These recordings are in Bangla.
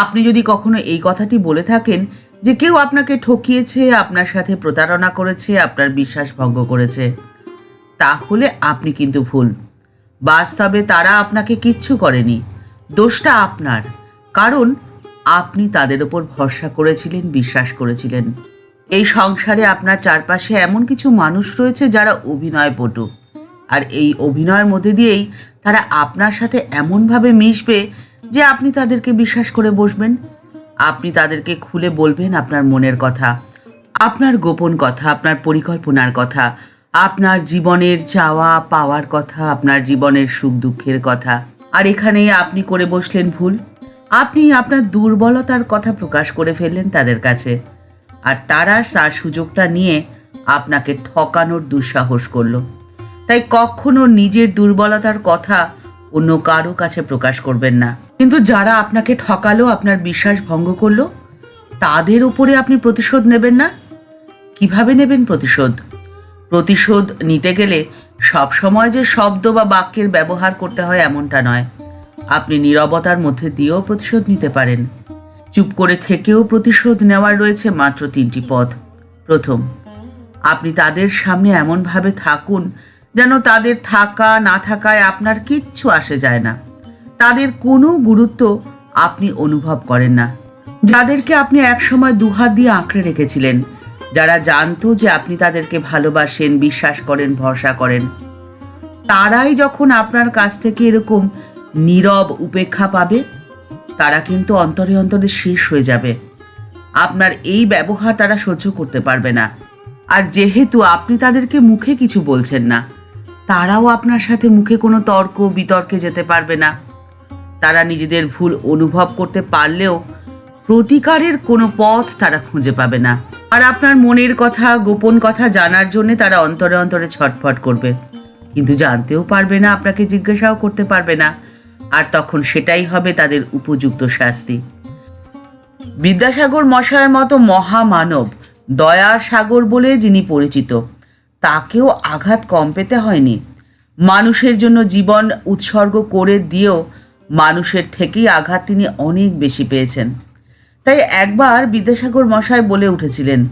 আপনি যদি কখনো এই কথাটি বলে থাকেন যে কেউ আপনাকে ঠকিয়েছে, আপনার সাথে প্রতারণা করেছে, আপনার বিশ্বাস ভঙ্গ করেছে, তাহলে আপনি কিন্তু ভুল। বাস্তবে তারা আপনাকে কিচ্ছু করেনি। দোষটা আপনার। কারণ আপনি তাদের ওপর ভরসা করেছিলেন, বিশ্বাস করেছিলেন। এই সংসারে আপনার চারপাশে এমন কিছু মানুষ রয়েছে যারা অভিনয় পটু। আর এই অভিনয়ের মধ্যে দিয়েই তারা আপনার সাথে এমনভাবে মিশবে যে আপনি তাদেরকে বিশ্বাস করে বসবেন। আপনি তাদেরকে খুলে বলবেন আপনার মনের কথা, আপনার গোপন কথা, আপনার পরিকল্পনার কথা, আপনার জীবনের চাওয়া পাওয়ার কথা, আপনার জীবনের সুখ দুঃখের কথা। আর এখানেই আপনি করে বসলেন ভুল। আপনি আপনার দুর্বলতার কথা প্রকাশ করে ফেললেন তাদের কাছে। আর তারা তার সুযোগটা নিয়ে আপনাকে ঠকানোর দুঃসাহস করল। তাই কখনো নিজের দুর্বলতার কথা অন্য কারও কাছে প্রকাশ করবেন না। কিন্তু যারা আপনাকে ঠকালো, আপনার বিশ্বাস ভঙ্গ করল, তাদের উপরে আপনি প্রতিশোধ নেবেন না? কীভাবে নেবেন প্রতিশোধ? প্রতিশোধ নিতে গেলে সব সময় যে শব্দ বা বাক্যের ব্যবহার করতে হয় এমনটা নয়। আপনি নীরবতার মধ্যে দিয়েও প্রতিশোধ নিতে পারেন। চুপ করে থেকেও প্রতিশোধ নেওয়ার রয়েছে মাত্র তিনটি পথ। প্রথম, আপনি তাদের সামনে এমনভাবে থাকুন যেন তাদের থাকা না থাকায় আপনার কিচ্ছু আসে যায় না। তাদের কোনো গুরুত্ব আপনি অনুভব করেন না। যাদেরকে আপনি একসময় দুহাত দিয়ে আঁকড়ে রেখেছিলেন, যারা জানতো যে আপনি তাদেরকে ভালোবাসেন, বিশ্বাস করেন, ভরসা করেন, তারাই যখন আপনার কাছ থেকে এরকম নীরব উপেক্ষা পাবে, তারা কিন্তু অন্তরে অন্তরে শেষ হয়ে যাবে। আপনার এই ব্যবহার তারা সহ্য করতে পারবে না। আর যেহেতু আপনি তাদেরকে মুখে কিছু বলছেন না, তারাও আপনার সাথে মুখে কোনো তর্ক, বিতর্কে যেতে পারবে না। তারা নিজেদের ভুল অনুভব করতে পারলেও প্রতিকারের কোনো পথ তারা খুঁজে পাবে না। আর আপনার মনের কথা, গোপন কথা জানার জন্য তারা অন্তরে অন্তরে ছটফট করবে। কিন্তু জানতেও পারবে না, আপনাকে জিজ্ঞাসাও করতে পারবে না। আর তখন সেটাই হবে তাদের উপযুক্ত শাস্তি। বিদ্যাসাগর মশায়ের মতো মহামানব, দয়ার সাগর বলে যিনি পরিচিত, তাকেও আঘাত কম পেতে হয়নি। মানুষের জন্য জীবন উৎসর্গ করে দিয়েও মানুষের থেকেই আঘাত তিনি অনেক বেশি পেয়েছেন। তাই একবার বিদ্যাসাগর মশায় বলে উঠেছিলেন,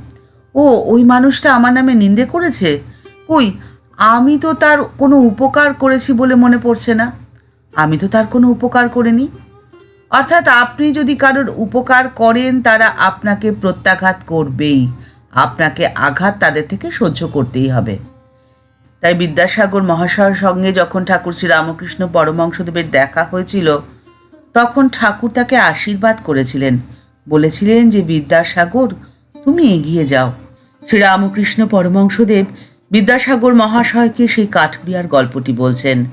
ও, ওই মানুষটা আমার নামে নিন্দে করেছে? কই, আমি তো তার কোনো উপকার করেছি বলে মনে পড়ছে না? আমি তো তার কোনো উপকার করিনি? অর্থাৎ আপনি যদি কারোর উপকার করেন, তারা আপনাকে প্রত্যাঘাত করবেই। আপনাকে আঘাত তাদের থেকে সহ্য করতেই হবে। তাই বিদ্যাসাগর মহাশয়ের সঙ্গে যখন ঠাকুর শ্রী রামকৃষ্ণ পরমংশদেবের দেখা হয়েছিল, তখন ঠাকুর তাকে আশীর্বাদ করেছিলেন। বলেছিলেন যে, বিদ্যাসাগর, তুমি এগিয়ে যাও। শ্রীরামকৃষ্ণ পরমংশদেব বিদ্যাসাগর মহাশয়কে সেই কাঠুরিয়ার গল্পটি বলছেন।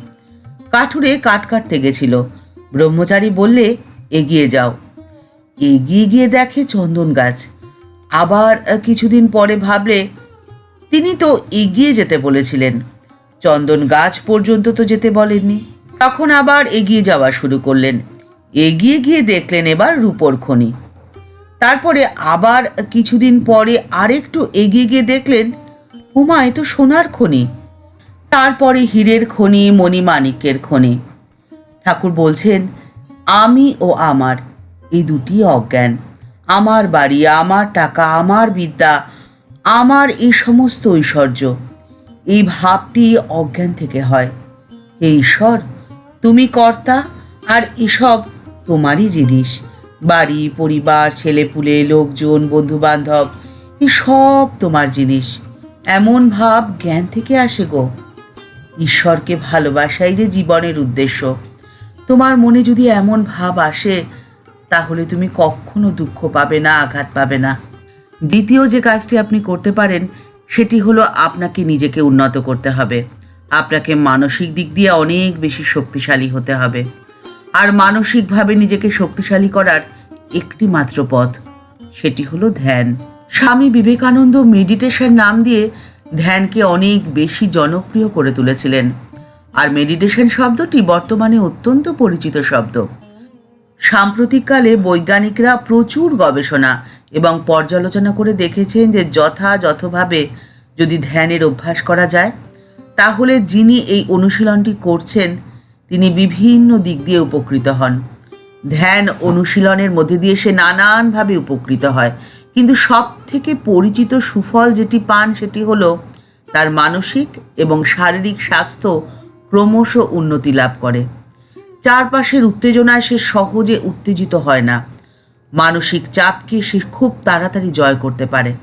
কাঠুরে কাঠ কাটতে গেছিল। ব্রহ্মচারী বললে, এগিয়ে যাও। এগিয়ে গিয়ে দেখে চন্দন গাছ। আবার কিছুদিন পরে ভাবলে তিনি তো এগিয়ে যেতে বলেছিলেন। চন্দন গাছ পর্যন্ত তো যেতে বলেননি। তখন আবার এগিয়ে যাওয়া শুরু করলেন। এগিয়ে গিয়ে দেখলেন এবার রূপর খনি। তারপরে আবার কিছুদিন পরে আরেকটু এগিয়ে গিয়ে দেখলেন হুমা এ তো সোনার খনি। তারপরে হীরের খনি, মণিমাণিক্যের খনি। ঠাকুর বলছেন, আমি ও আমার, এই দুটি অজ্ঞান। আমার বাড়ি, আমার টাকা, আমার বিদ্যা আমার এই সমস্ত ঐশ্বর্য, এই ভাবটি অজ্ঞান থেকে হয়। হে ঈশ্বর, তুমি কর্তা, আর এসব তোমারই জিনিস। বাড়ি, পরিবার, ছেলেপুলে, লোকজন, বন্ধুবান্ধব সব তোমার জিনিস। এমন ভাব জ্ঞান থেকে আসে গো। ঈশ্বরকে ভালোবাসাই যে জীবনের উদ্দেশ্য। তোমার মনে যদি এমন ভাব আসে, তাহলে তুমি কখনো দুঃখ পাবে না, আঘাত পাবে না। দ্বিতীয় যে কাজটি আপনি করতে পারেন, সেটি হলো আপনাকে নিজেকে উন্নত করতে হবে। আপনাকে মানসিক দিক দিয়ে অনেক বেশি শক্তিশালী হতে হবে। আর মানসিকভাবে নিজেকে শক্তিশালী করার একটি মাত্র পথ, সেটি হলো ধ্যান। স্বামী বিবেকানন্দ মেডিটেশন নাম দিয়ে ধ্যানকে অনেক বেশি জনপ্রিয় করে তুলেছিলেন। আর মেডিটেশন শব্দটি বর্তমানে অত্যন্ত পরিচিত শব্দ। সাম্প্রতিককালে বৈজ্ঞানিকরা প্রচুর গবেষণা এবং পর্যালোচনা করে দেখেছেন যে যথাযথভাবে যদি ধ্যানের অভ্যাস করা যায়, তাহলে যিনি এই অনুশীলনটি করছেন, তিনি বিভিন্ন দিক দিয়ে উপকৃত হন। ধ্যান অনুশীলনের মধ্যে দিয়ে সে নানানভাবে উপকৃত হয়। কিন্তু সব থেকে পরিচিত সুফল যেটি পান সেটি হলো তার মানসিক এবং শারীরিক স্বাস্থ্য ক্রমশ উন্নতি লাভ করে। চারপাশের উত্তেজনায় সে সহজে উত্তেজিত হয় না। মানসিক চাপকে সে খুব তাড়াতাড়ি জয় করতে পারে?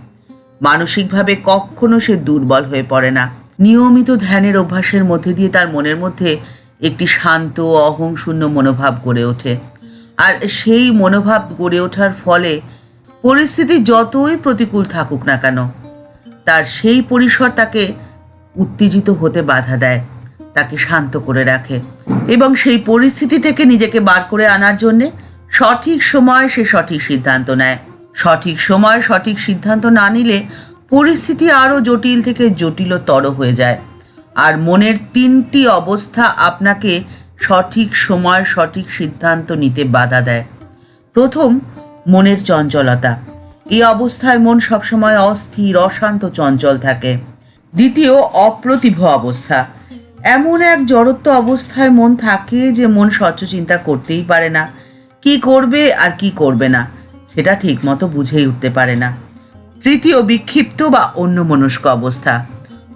মানসিকভাবে কখনো সে দুর্বল হয়ে পড়ে না। নিয়মিত ধ্যানের অভ্যাসের মধ্যে দিয়ে তার মনের মধ্যে একটি শান্ত, অহংশূন্য মনোভাব গড়ে ওঠে। আর সেই মনোভাব গড়ে ওঠার ফলে পরিস্থিতি যতই প্রতিকূল থাকুক না কেন, তার সেই পরিসর তাকে উত্তেজিত হতে বাধা দেয়, তাকে শান্ত করে রাখে। এবং সেই পরিস্থিতি থেকে নিজেকে বার করে আনার জন্যে সঠিক সময় সে সঠিক সিদ্ধান্ত নেয়। সঠিক সময় সঠিক সিদ্ধান্ত না নিলে পরিস্থিতি আরও জটিল থেকে জটিলতর হয়ে যায়। আর মনের তিনটি অবস্থা আপনাকে সঠিক সময় সঠিক সিদ্ধান্ত নিতে বাধা দেয়। প্রথম, মনের চঞ্চলতা। এই অবস্থায় মন সবসময় অস্থির, অশান্ত, চঞ্চল থাকে। দ্বিতীয়, অপ্রতিভ অবস্থা। এমন এক জড়ত্ব অবস্থায় মন থাকে যে মন স্বচ্ছ চিন্তা করতেই পারে না। কি করবে আর কি করবে না, সেটা ঠিকমতো বুঝেই উঠতে পারে না। তৃতীয় বিক্ষিপ্ত বা অন্যমনস্ক অবস্থা।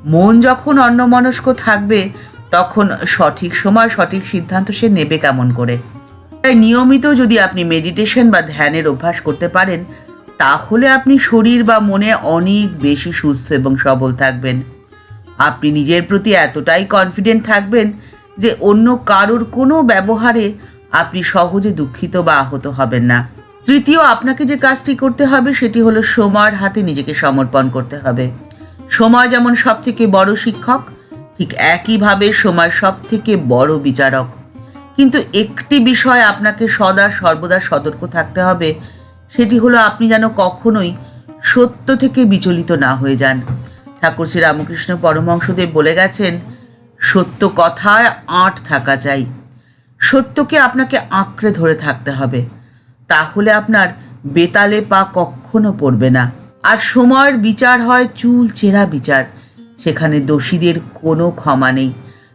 মন যখন অন্যমনস্ক থাকবে, তখন সঠিক সময়, সঠিক সিদ্ধান্ত সে নেবে কেমন করে। তাই নিয়মিত যদি আপনি মেডিটেশন বা ধ্যানের অভ্যাস করতে পারেন, তাহলে আপনি শরীর বা মনে অনেক বেশি সুস্থ এবং সবল থাকবেন। আপনি নিজের প্রতি এতটাই কনফিডেন্ট থাকবেন যে অন্য কারোর কোনো ব্যবহারে আপনি সহজে দুঃখিত বা আহত হবেন না। তৃতীয়, আপনাকে যে কাজটি করতে হবে সেটি হলো সময়ের হাতে নিজেকে সমর্পণ করতে হবে। সময় যেমন সব থেকে বড় শিক্ষক, ঠিক একইভাবে সময় সব থেকে বড় বিচারক। কিন্তু একটি বিষয় আপনাকে সদা সর্বদা সতর্ক থাকতে হবে, সেটি হলো আপনি যেন কখনোই সত্য থেকে বিচলিত না হয়ে যান। ঠাকুর শ্রী রামকৃষ্ণ পরমহংসদেব বলে গেছেন, সত্য কথায় আঁট থাকা চাই। সত্যকে আপনাকে আঁকড়ে ধরে থাকতে হবে। তাহলে আপনার বেতালে পা কখনো পড়বে না। আর সময়ের বিচার হয় চুল চেরা বিচার। সেখানে দোষীদের কোনো ক্ষমা নেই।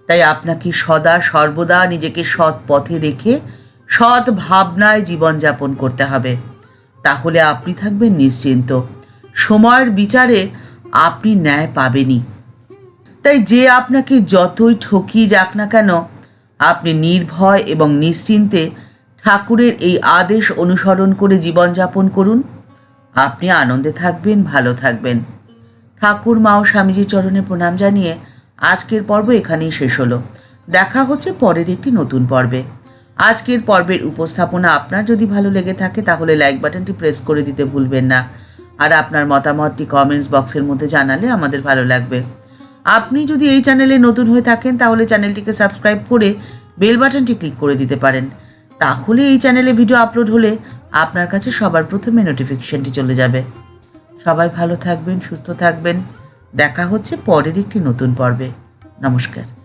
তাই আপনাকে সদা সর্বদা নিজেকে সৎ পথে রেখে, সৎ ভাবনায় জীবনযাপন করতে হবে। তাহলে আপনি থাকবেন নিশ্চিন্ত। সময়ের বিচারে আপনি ন্যায় পাবেনই। তাই যে আপনাকে যতই ঠকিয়ে যাক না কেন আপনি নির্ভয় এবং নিশ্চিন্তে ঠাকুরের এই আদেশ অনুসরণ করে জীবনযাপন করুন। আপনি আনন্দে থাকবেন, ভালো থাকবেন। ঠাকুর, মা ও স্বামীজির চরণে প্রণাম জানিয়ে আজকের পর্ব এখানেই শেষ হলো। দেখা হচ্ছে পরের একটি নতুন পর্বে। আজকের পর্বের উপস্থাপনা আপনার যদি ভালো লেগে থাকে তাহলে লাইক বাটনটি প্রেস করে দিতে ভুলবেন না। আর আপনার মতামতটি কমেন্টস বক্সের মধ্যে জানালে আমাদের ভালো লাগবে। আপনি যদি এই চ্যানেলে নতুন হয়ে থাকেন, তাহলে চ্যানেলটিকে সাবস্ক্রাইব করে বেল বাটনটি ক্লিক করে দিতে পারেন। তাহলে এই চ্যানেলে ভিডিও আপলোড হলে আপনার কাছে সবার প্রথমে নোটিফিকেশনটি চলে যাবে। সবাই ভালো থাকবেন, সুস্থ থাকবেন। দেখা হচ্ছে পরের একটি নতুন পর্বে। নমস্কার।